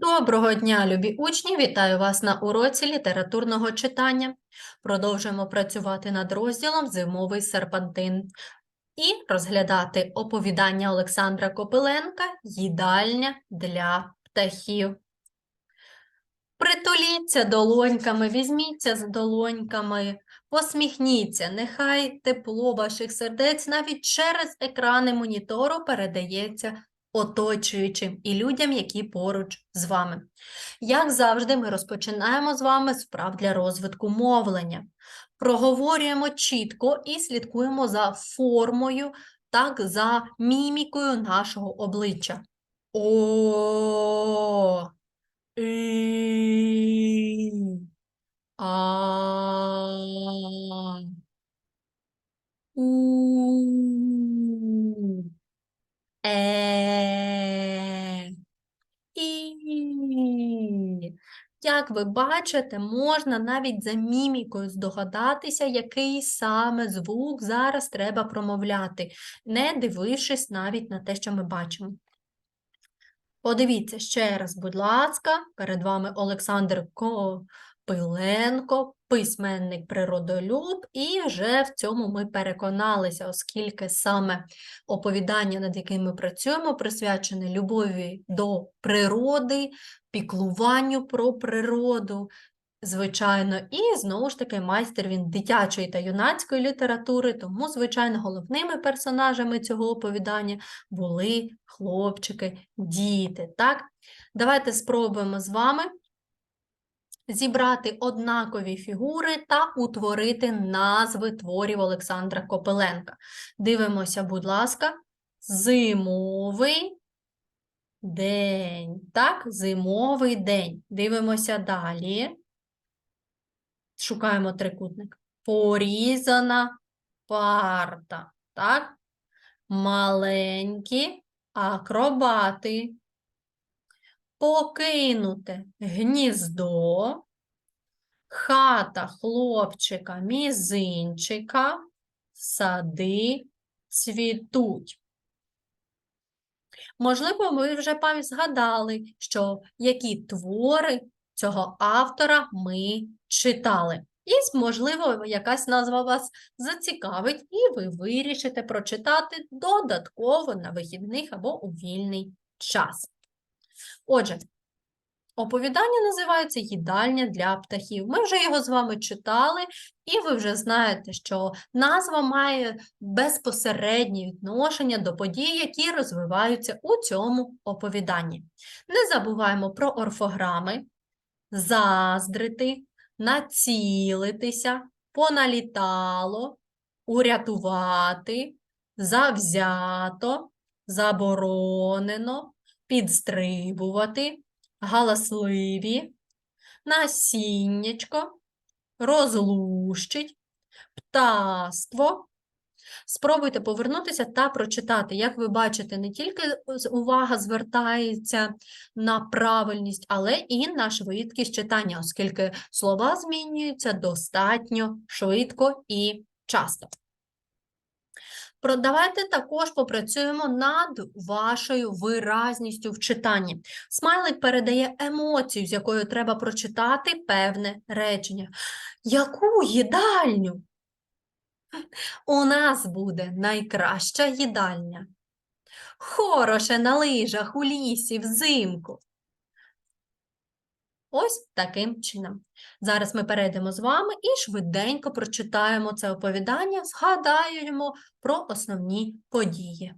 Доброго дня, любі учні! Вітаю вас на уроці літературного читання. Продовжуємо працювати над розділом Зимовий серпантин і розглядати оповідання Олександра Копиленка Їдальня для птахів. Притуліться долоньками, візьміться з долоньками, посміхніться, нехай тепло ваших сердець навіть через екрани монітору передається оточуючим і людям, які поруч з вами. Як завжди, ми розпочинаємо з вами з вправ для розвитку мовлення. Проговорюємо чітко і слідкуємо за формою, так, за мімікою нашого обличчя. О, а, у, е, Як ви бачите, можна навіть за мімікою здогадатися, який саме звук зараз треба промовляти, не дивившись навіть на те, що ми бачимо. Подивіться ще раз, будь ласка, перед вами Олександр Копиленко, письменник природолюб, і вже в цьому ми переконалися, оскільки саме оповідання, над яким ми працюємо, присвячене любові до природи, піклуванню про природу, звичайно, і знову ж таки майстер він дитячої та юнацької літератури, тому, звичайно, головними персонажами цього оповідання були хлопчики, діти. Так? Давайте спробуємо з вами зібрати однакові фігури та утворити назви творів Олександра Копиленка. Дивимося, будь ласка, зимовий день. Так, зимовий день. Дивимося далі. Шукаємо трикутник. Порізана парта. Так? Маленькі акробати. Покинуте гніздо. Хата хлопчика мізинчика. Сади цвітуть. Можливо, ви вже пам'ять згадали, що які твори цього автора ми читали. І, можливо, якась назва вас зацікавить, і ви вирішите прочитати додатково на вихідних або у вільний час. Отже, оповідання називається Їдальня для птахів. Ми вже його з вами читали, і ви вже знаєте, що назва має безпосереднє відношення до подій, які розвиваються у цьому оповіданні. Не забуваємо про орфограми, заздрити, націлитися, поналітало, урятувати, завзято, заборонено, підстрибувати, галасливі, насіннячко, розлущить, птаство. Спробуйте повернутися та прочитати. Як ви бачите, не тільки увага звертається на правильність, але і на швидкість читання, оскільки слова змінюються достатньо швидко і часто. Про- Давайте також попрацюємо над вашою виразністю в читанні. Смайлик передає емоцію, з якою треба прочитати певне речення. Яку їдальню? У нас буде найкраща їдальня. Хороше на лижах у лісі взимку. Ось таким чином. Зараз ми перейдемо з вами і швиденько прочитаємо це оповідання, згадаємо про основні події.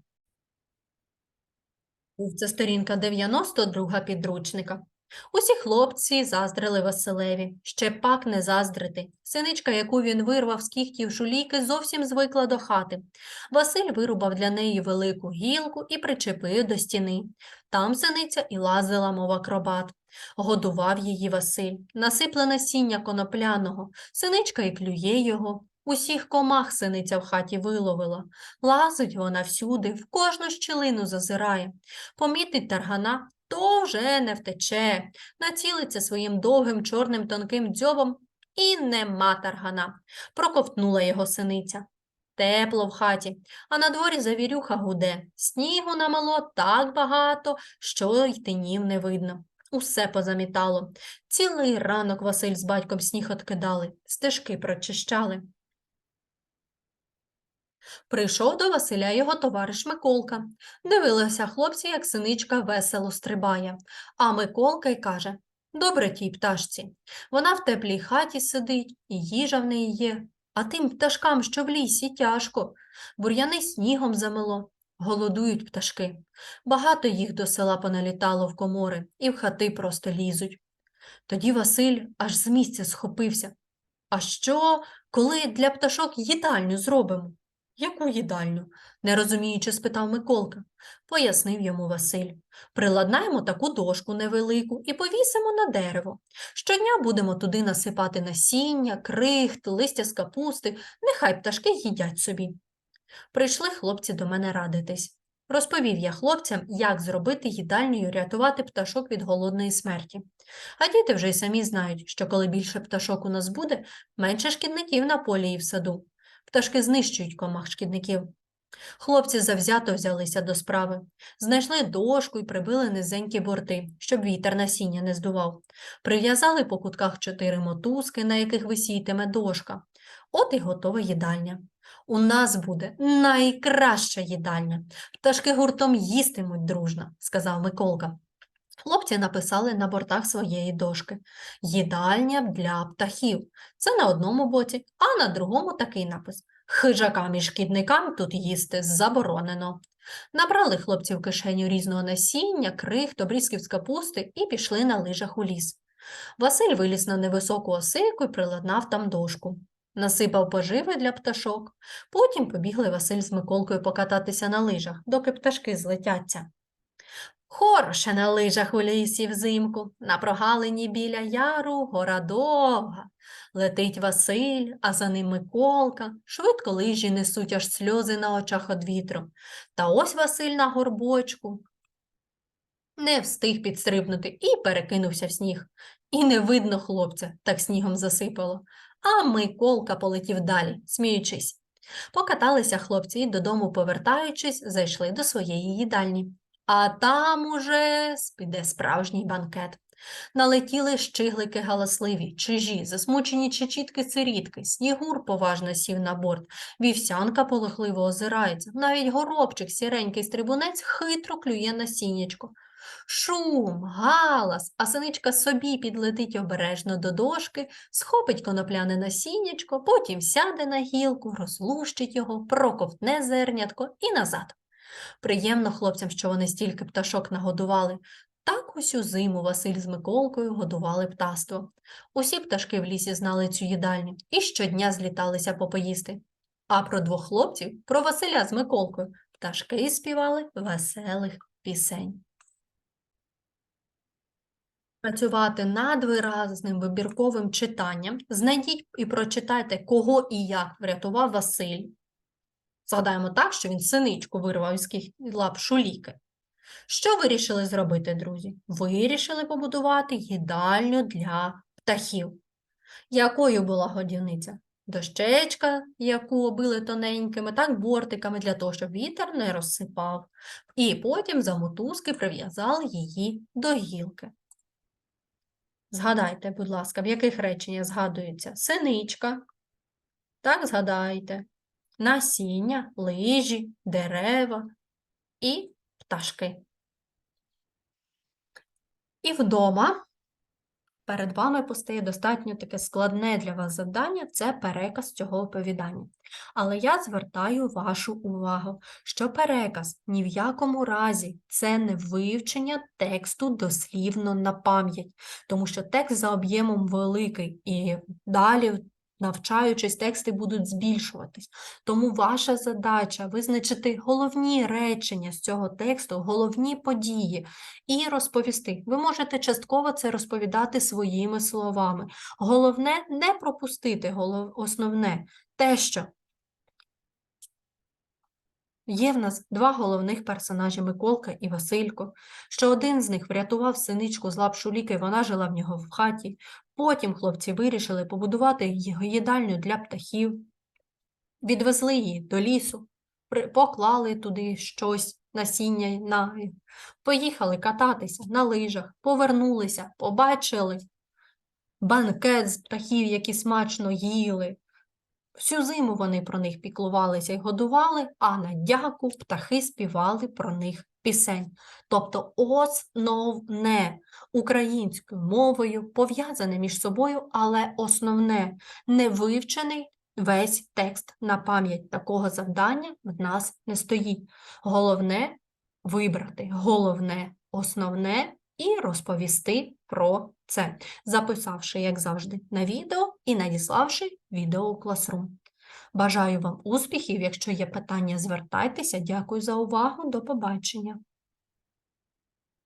Це сторінка 92 підручника. Усі хлопці заздрили Василеві, ще пак не заздрити. Синичка, яку він вирвав з кігтів жуліки, зовсім звикла до хати. Василь вирубав для неї велику гілку і причепив до стіни. Там синиця і лазила, мов акробат. Годував її Василь, насипле насіння конопляного, синичка і клює його. Усіх комах синиця в хаті виловила. Лазить вона всюди, в кожну щілину зазирає. Помітить таргана, то вже не втече, націлиться своїм довгим чорним тонким дзьобом і нема таргана. Проковтнула його синиця. Тепло в хаті, а на дворі завірюха гуде. Снігу намело так багато, що й тинів не видно. Усе позамітало. Цілий ранок Василь з батьком сніг откидали, стежки прочищали. Прийшов до Василя його товариш Миколка. Дивилися хлопці, як синичка весело стрибає. А Миколка й каже Добре тій пташці. Вона в теплій хаті сидить, і їжа в неї є. А тим пташкам, що в лісі, тяжко. Бур'яни снігом замело. Голодують пташки. Багато їх до села поналітало в комори і в хати просто лізуть. Тоді Василь аж з місця схопився. А що, коли для пташок їдальню зробимо? Яку їдальню? не розуміючи, спитав Миколка. Пояснив йому Василь. Приладнаємо таку дошку невелику і повісимо на дерево. Щодня будемо туди насипати насіння, крихт, листя з капусти, нехай пташки їдять собі. Прийшли хлопці до мене радитись. Розповів я хлопцям, як зробити їдальню і рятувати пташок від голодної смерті. А діти вже й самі знають, що коли більше пташок у нас буде, менше шкідників на полі і в саду. Пташки знищують комах шкідників. Хлопці завзято взялися до справи. Знайшли дошку і прибили низенькі борти, щоб вітер насіння не здував. Прив'язали по кутках чотири мотузки, на яких висітиме дошка. От і готова їдальня. У нас буде найкраща їдальня. Пташки гуртом їстимуть дружно, сказав Миколка. Хлопці написали на бортах своєї дошки Їдальня для птахів. Це на одному боці, а на другому такий напис Хижакам і шкідникам тут їсти заборонено. Набрали хлопці в кишеню різного насіння, крихт, обрізків з капусти і пішли на лижах у ліс. Василь виліз на невисоку осику і приладнав там дошку. Насипав поживи для пташок. Потім побігли Василь з Миколкою покататися на лижах, доки пташки злетяться. Хороше на лижах у лісі взимку, на прогалині біля яру гора довга. Летить Василь, а за ним Миколка, швидко лижі несуть аж сльози на очах од вітру. Та ось Василь на горбочку. Не встиг підстрибнути і перекинувся в сніг. І не видно хлопця, так снігом засипало. А Миколка полетів далі, сміючись. Покаталися хлопці і додому, повертаючись, зайшли до своєї їдальні. А там уже піде справжній банкет. Налетіли щиглики галасливі, чижі, засмучені чечітки цирітки, снігур поважно сів на борт, вівсянка полохливо озирається, навіть горобчик, сіренький стрибунець, хитро клює на сінечко. Шум, галас, а синичка собі підлетить обережно до дошки, схопить конопляне насіннячко, потім сяде на гілку, розлущить його, проковтне зернятко і назад. Приємно хлопцям, що вони стільки пташок нагодували. Так усю зиму Василь з Миколкою годували птаство. Усі пташки в лісі знали цю їдальню і щодня зліталися попоїсти. А про двох хлопців, про Василя з Миколкою, пташки співали веселих пісень. Працювати над виразним вибірковим читанням, знайдіть і прочитайте, кого і як врятував Василь. Згадаємо так, що він синичку вирвав із лап шуліки. Що вирішили зробити, друзі? Вирішили побудувати їдальню для птахів. Якою була годівниця? Дощечка, яку обили тоненькими, так бортиками для того, щоб вітер не розсипав. І потім за мотузки прив'язали її до гілки. Згадайте, будь ласка, в яких реченнях згадується синичка. Так, згадайте. Насіння, лижі, дерева і пташки. І вдома перед вами постає достатньо таке складне для вас завдання це переказ цього оповідання. Але я звертаю вашу увагу, що переказ ні в якому разі це не вивчення тексту дослівно на пам'ять, тому що текст за об'ємом великий і далі. Навчаючись, тексти будуть збільшуватись. Тому ваша задача визначити головні речення з цього тексту, головні події і розповісти. Ви можете частково це розповідати своїми словами. Головне не пропустити основне те, що є в нас два головних персонажі Миколка і Василько, що один з них врятував синичку з лап шуліки, вона жила в нього в хаті. Потім хлопці вирішили побудувати ї- їдальню для птахів, відвезли її до лісу, поклали туди щось насіння на... Поїхали кататися на лижах, повернулися, побачили банкет з птахів, які смачно їли. Всю зиму вони про них піклувалися і годували, а на дяку птахи співали про них пісень. Тобто основне українською мовою пов'язане між собою, але основне не вивчений весь текст на пам'ять. Такого завдання в нас не стоїть. Головне вибрати, головне, основне і розповісти про це, записавши, як завжди, на відео і надіславши відео у Classroom. Бажаю вам успіхів. Якщо є питання, звертайтеся. Дякую за увагу. До побачення.